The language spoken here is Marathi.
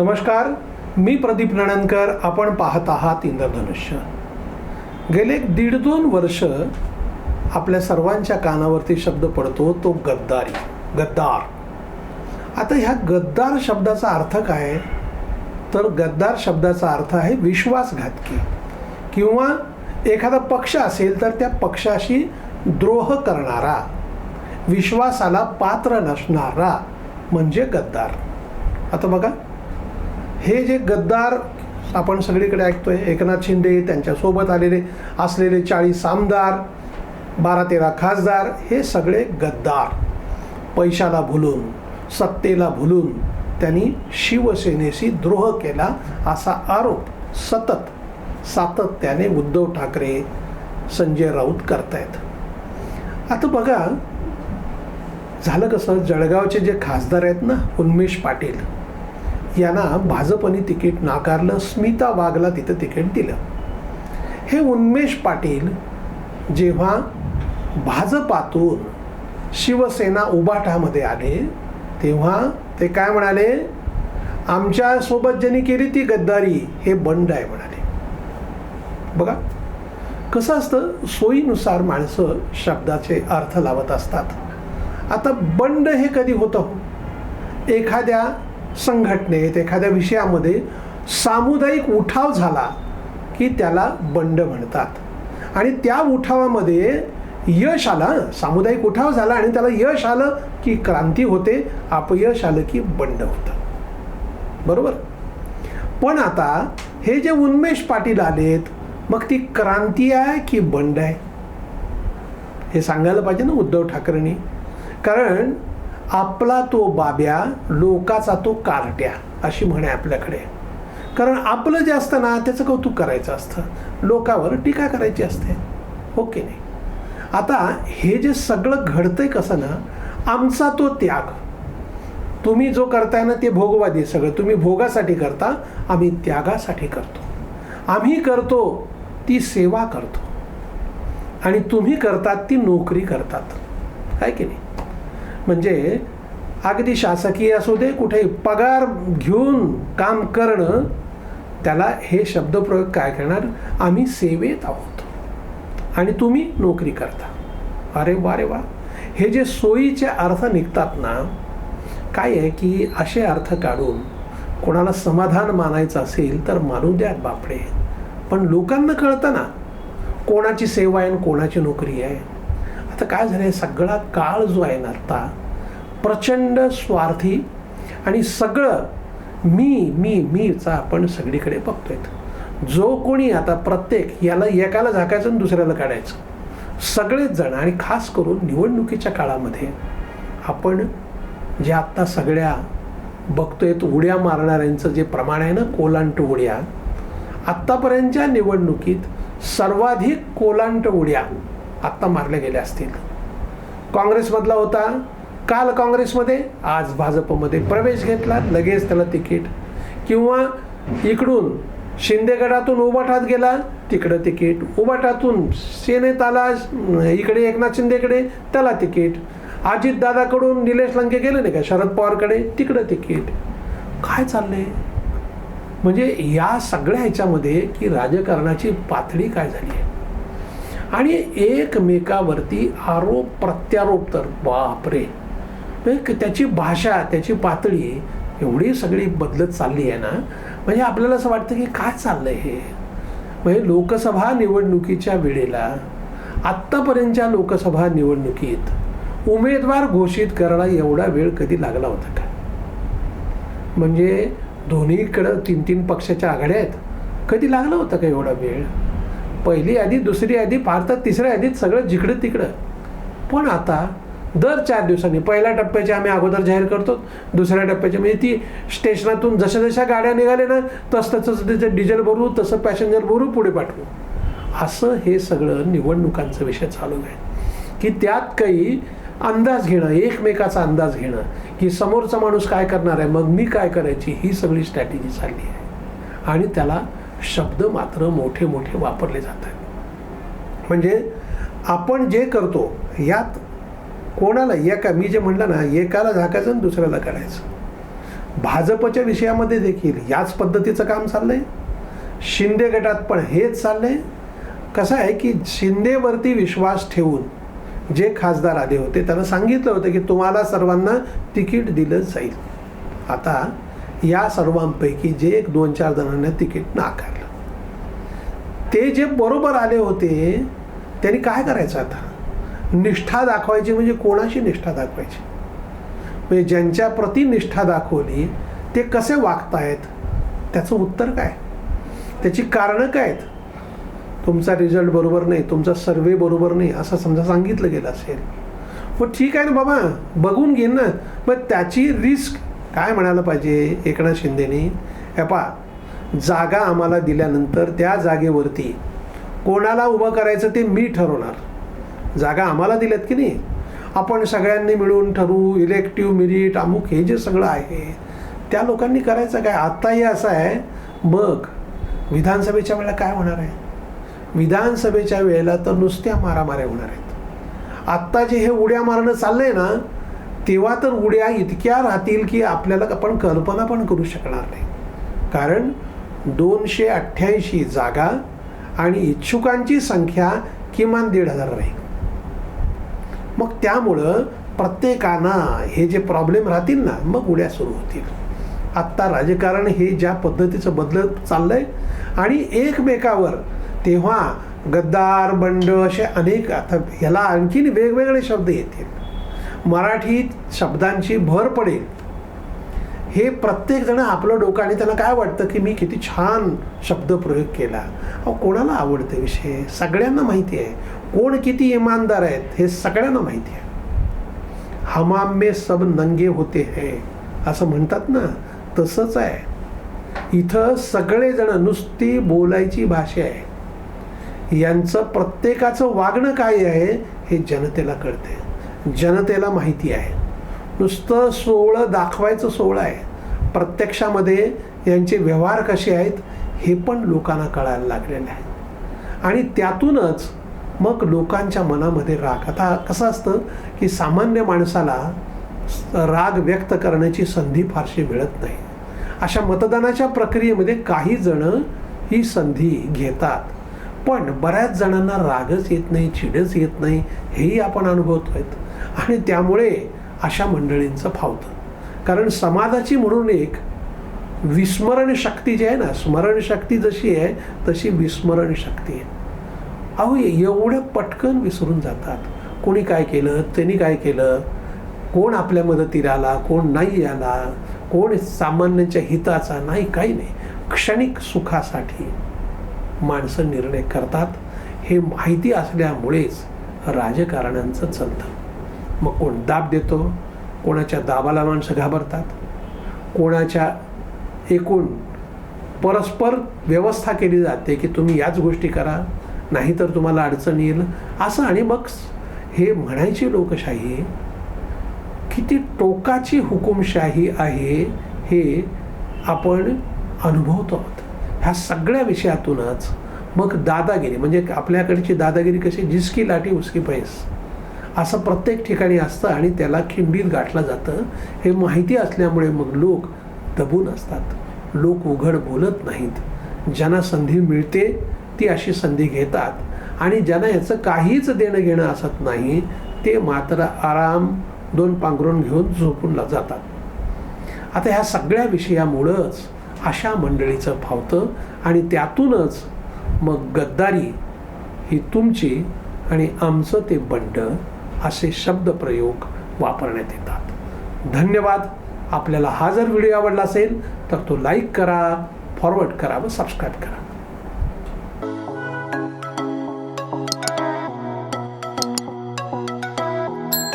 नमस्कार मी प्रदीप नणनकर आपण पाहत आहात इंद्रधनुष्य. गेले एक दीड दोन वर्ष आपल्या सर्वांच्या कानावरती शब्द पडतो तो गद्दारी गद्दार. आता ह्या गद्दार शब्दाचा अर्थ काय? तर गद्दार शब्दाचा अर्थ आहे विश्वासघातकी. किंवा एखादा पक्ष असेल तर त्या पक्षाशी द्रोह करणारा विश्वासाला पात्र नसणारा म्हणजे गद्दार. आता बघा हे जे गद्दार आपण सगळीकडे ऐकतोय एकनाथ शिंदे त्यांच्यासोबत आलेले असलेले चाळीस आमदार बारा तेरा खासदार हे सगळे गद्दार. पैशाला भुलून सत्तेला भुलून त्यांनी शिवसेनेशी द्रोह केला असा आरोप सतत सातत्याने उद्धव ठाकरे संजय राऊत करतायत. आता बघा झालं कसं? जळगावचे जे खासदार आहेत ना उन्मेष पाटील यांना भाजपने तिकीट नाकारलं स्मिता वाघला तिथं तिकीट दिलं. हे उन्मेष पाटील जेव्हा भाजपातून शिवसेना उबाठामध्ये आले तेव्हा ते काय म्हणाले? आमच्यासोबत ज्यांनी केली ती गद्दारी हे बंड आहे म्हणाले. बघा कसं असतं सोयीनुसार माणसं शब्दाचे अर्थ लावत असतात. आता बंड हे कधी होतं? एखाद्या संघटनेत एखाद्या विषयामध्ये सामुदायिक उठाव झाला की त्याला बंड म्हणतात. आणि त्या उठावामध्ये यश आलं सामुदायिक उठाव झाला आणि त्याला यश आलं की क्रांती होते अपयश आलं की बंड होतं. बरोबर? पण आता हे जे उन्मेष पाटील आलेत मग ती क्रांती आहे की बंड आहे? हे सांगायला पाहिजे ना उद्धव ठाकरेंनी. कारण आपला तो बाब्या लोकाचा तो कारट्या अशी म्हणे आपल्याकडे. कारण आपलं जे असतं ना त्याचं कौतुक करायचं असतं. लोकावर टीका करायची असते. ओके नाही. आता हे जे सगळं घडतंय कसं ना आमचा तो त्याग. तुम्ही जो करताय ना ते भोगवादी सगळं. तुम्ही भोगासाठी करता आम्ही त्यागासाठी करतो. आम्ही करतो ती सेवा करतो. आणि तुम्ही करतात ती नोकरी करतात. आहे की नाही? म्हणजे अगदी शासकीय असू दे कुठे पगार घेऊन काम करणं त्याला हे शब्दप्रयोग काय करणार? आम्ही सेवेत आहोत. आणि तुम्ही नोकरी करता. अरे वा रे वा. हे जे सोयीचे अर्थ निघतात ना काय आहे की असे अर्थ काढून कोणाला समाधान मानायचं असेल तर मानू द्यात बापडे. पण लोकांना कळतं ना कोणाची सेवा आहे आणि कोणाची नोकरी आहे. आता काय झालं आहे सगळा काळ जो आहे ना आता प्रचंड स्वार्थी आणि सगळं मी मी मीचा आपण सगळीकडे बघतोय जो कोणी आता प्रत्येक याला एकाला झाकायचं आणि दुसऱ्याला काढायचं सगळेच जण आणि खास करून निवडणुकीच्या काळामध्ये आपण जे आत्ता सगळ्या बघतोय उड्या मारणाऱ्यांचं जे प्रमाण आहे ना कोलांट उड्या आत्तापर्यंतच्या निवडणुकीत सर्वाधिक कोलांट उड्या आत्ता मारल्या गेल्या असतील. काँग्रेसमधला होता. काल काँग्रेसमध्ये आज भाजपमध्ये प्रवेश घेतला लगेच त्याला तिकीट. किंवा इकडून शिंदेगडातून उबाटात गेला तिकडं तिकीट. उबाटातून सेनेत आला इकडे एकनाथ शिंदेकडे त्याला तिकीट. अजितदादाकडून निलेश लंके गेले नाही का शरद पवारकडे तिकडं तिकीट. काय चाललंय? म्हणजे या सगळ्या ह्याच्यामध्ये की राजकारणाची पातळी काय झाली आहे? आणि एकमेकावरती आरोप प्रत्यारोप तर बापरे. त्याची भाषा त्याची पातळी एवढी सगळी बदलत चालली आहे ना म्हणजे आपल्याला असं वाटतं की काय चाललंय हे? म्हणजे लोकसभा निवडणुकीच्या वेळेला आत्तापर्यंतच्या लोकसभा निवडणुकीत उमेदवार घोषित करायला एवढा वेळ कधी लागला होता का? म्हणजे दोन्हीकडं तीन तीन पक्षाच्या आघाड्या आहेत. कधी लागला होता का एवढा वेळ? पहिली यादी दुसरी यादी भारतात तिसऱ्या यादीत सगळं जिकडं तिकडं. पण आता दर चार दिवसांनी पहिल्या टप्प्याची आम्ही अगोदर जाहीर करतो दुसऱ्या टप्प्याची. म्हणजे ती स्टेशनातून जशा जशा गाड्या निघाल्या ना तसं तसं त्याचं डिझेल भरू तसं पॅसेंजर भरू पुढे पाठवू. असं हे सगळं निवडणुकांचा विषय चालू आहे. की त्यात काही अंदाज घेणं एकमेकाचा अंदाज घेणं की समोरचा माणूस काय करणार आहे मग मी काय करायची ही सगळी स्ट्रॅटेजी चालली आहे. आणि त्याला शब्द मात्र मोठे मोठे वापरले जातात म्हणजे आपण जे करतो यात कोणाला एका मी जे म्हणलं ना एकाला झाकायचं आणि दुसऱ्याला काढायचं भाजपच्या विषयामध्ये देखील याच पद्धतीचं काम चाललं आहे शिंदे गटात पण हेच चाललं आहे कसं आहे की शिंदेवरती विश्वास ठेवून जे खासदार आले होते त्यांना सांगितलं होतं की तुम्हाला सर्वांना तिकीट दिलं जाईल. आता या सर्वांपैकी जे एक दोन चार जणांना तिकीट नाकारलं. ते जे बरोबर आले होते त्यांनी काय करायचं आता? निष्ठा दाखवायची म्हणजे कोणाशी निष्ठा दाखवायची? म्हणजे ज्यांच्या प्रति निष्ठा दाखवली ते कसे वागतायत? त्याचं उत्तर काय? त्याची कारणं काय? आहेत तुमचा रिझल्ट बरोबर नाही तुमचा सर्वे बरोबर नाही असं समजा सांगितलं गेलं असेल. मग ठीक आहे ना बाबा बघून घेईन ना. मग त्याची रिस्क काय म्हणायला पाहिजे? एकनाथ शिंदेनी हे पा जागा आम्हाला दिल्यानंतर त्या जागेवरती कोणाला उभं करायचं ते मी ठरवणार. जागा आम्हाला दिल्यात की नाही? आपण सगळ्यांनी मिळून ठरवू इलेक्टिव्ह मिरिट अमुक हे जे सगळं आहे त्या लोकांनी करायचं काय? आत्ताही असं आहे. मग विधानसभेच्या वेळेला काय होणार आहे? विधानसभेच्या वेळेला तर नुसत्या मारामाऱ्या होणार आहेत. आत्ता जे हे उड्या मारणं चाललं आहे ना तेव्हा तर उड्या इतक्या राहतील की आपल्याला आपण कल्पना पण करू शकणार नाही. कारण दोनशे अठ्ठ्याऐंशी जागा आणि इच्छुकांची संख्या किमान दीड हजार राहील. मग त्यामुळं प्रत्येकानं हे जे प्रॉब्लेम राहतील ना मग उड्या सुरू होतील. आत्ता राजकारण हे ज्या पद्धतीचं बदलत चाललं आहे आणि एकमेकावर तेव्हा गद्दार बंड असे अनेक आता ह्याला आणखीन वेगवेगळे शब्द येतील. मराठीत शब्दांची भर पडेल. हे प्रत्येकजण आपलं डोकं आणि त्याला काय वाटतं की मी किती छान शब्दप्रयोग केला. अहो कोणाला आवडते विषय? सगळ्यांना माहिती आहे. कोण किती इमानदार आहेत हे सगळ्यांना माहिती आहे. हमाम में सब नंगे होते है असं म्हणतात ना? तसंच आहे. इथं सगळेजण नुसती बोलायची भाषा आहे. यांचं प्रत्येकाचं वागणं काय आहे हे जनतेला कळते जनतेला माहिती आहे. नुसतं सोहळं दाखवायचं सोहळं आहे. प्रत्यक्षामध्ये यांचे व्यवहार कसे आहेत हे पण लोकांना कळायला लागलेलं आहे. आणि त्यातूनच मग लोकांच्या मनामध्ये राग. आता कसं असतं की सामान्य माणसाला राग व्यक्त करण्याची संधी फारशी मिळत नाही. अशा मतदानाच्या प्रक्रियेमध्ये काही जण ही संधी घेतात. पण बऱ्याच जणांना रागच येत नाही चिडच येत नाही हेही आपण अनुभवतो आहेत आणि त्यामुळे अशा मंडळींचं फावतं. कारण समाजाची म्हणून एक विस्मरण शक्ती जी आहे ना स्मरण शक्ती जशी आहे तशी विस्मरण शक्ती आहे. अहो एवढं पटकन विसरून जातात. कोणी काय केलं? त्यांनी काय केलं? कोण आपल्या मदतीला आला? कोण नाही आला? कोण सामान्यांच्या हिताचा? नाही काही नाही. क्षणिक सुखासाठी. माणसं निर्णय करतात हे माहिती असल्यामुळेच राजकारण्यांचं चालतं. मग कोण दाब देतो? कोणाच्या दाबाला माणसं घाबरतात? कोणाच्या एकूण परस्पर व्यवस्था केली जाते की तुम्ही याच गोष्टी करा नाहीतर तुम्हाला अडचण येईल? असं आणि मग हे म्हणायची लोकशाही किती टोकाची हुकुमशाही आहे हे आपण अनुभवतो आहोत. ह्या सगळ्या विषयातूनच मग दादागिरी म्हणजे आपल्याकडची दादागिरी कशी? जिसकी लाटी उसकी पैस. असं प्रत्येक ठिकाणी असतं आणि त्याला खिंडीत गाठलं जातं. हे माहिती असल्यामुळे मग लोक दबून असतात. लोक उघड बोलत नाहीत. ज्यांना संधी मिळते ती अशी संधी घेतात. आणि ज्यांना याचं काहीच देणं घेणं असत नाही ते मात्र आराम दोन पांघरून घेऊन झोपून जातात. आता ह्या सगळ्या विषयामुळंच अशा मंडळीचं फावतं आणि त्यातूनच मग गद्दारी ही तुमची आणि आमचं ते बंड असे शब्दप्रयोग वापरण्यात येतात. धन्यवाद. आपल्याला हा जर व्हिडिओ आवडला असेल तर तो लाईक करा फॉरवर्ड करा व सबस्क्राईब करा.